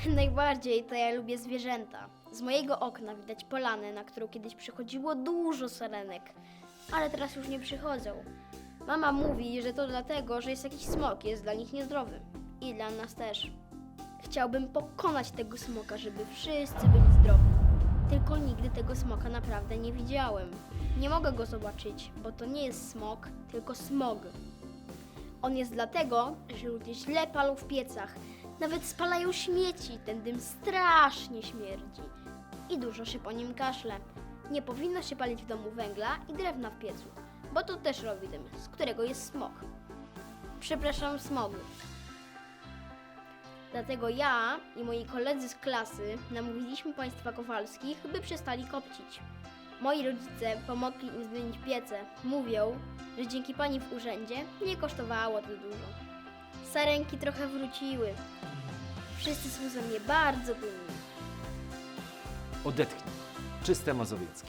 Najbardziej to ja lubię zwierzęta. Z mojego okna widać polanę, na którą kiedyś przychodziło dużo sarenek, ale teraz już nie przychodzą. Mama mówi, że to dlatego, że jest jakiś smok, jest dla nich niezdrowy. I dla nas też. Chciałbym pokonać tego smoka, żeby wszyscy byli zdrowi. Tylko nigdy tego smoka naprawdę nie widziałem. Nie mogę go zobaczyć, bo to nie jest smok, tylko smog. On jest dlatego, że ludzie źle palą w piecach. Nawet spalają śmieci, ten dym strasznie śmierdzi. I dużo się po nim kaszle. Nie powinno się palić w domu węgla i drewna w piecu, bo to też robi dym, z którego jest smog. Przepraszam, smogu. Dlatego ja i moi koledzy z klasy namówiliśmy państwa Kowalskich, by przestali kopcić. Moi rodzice pomogli im zmienić piece. Mówią, że dzięki pani w urzędzie nie kosztowało to dużo. Sarenki trochę wróciły. Wszyscy są ze mnie bardzo dumni. Odetchnij. Czyste mazowieckie.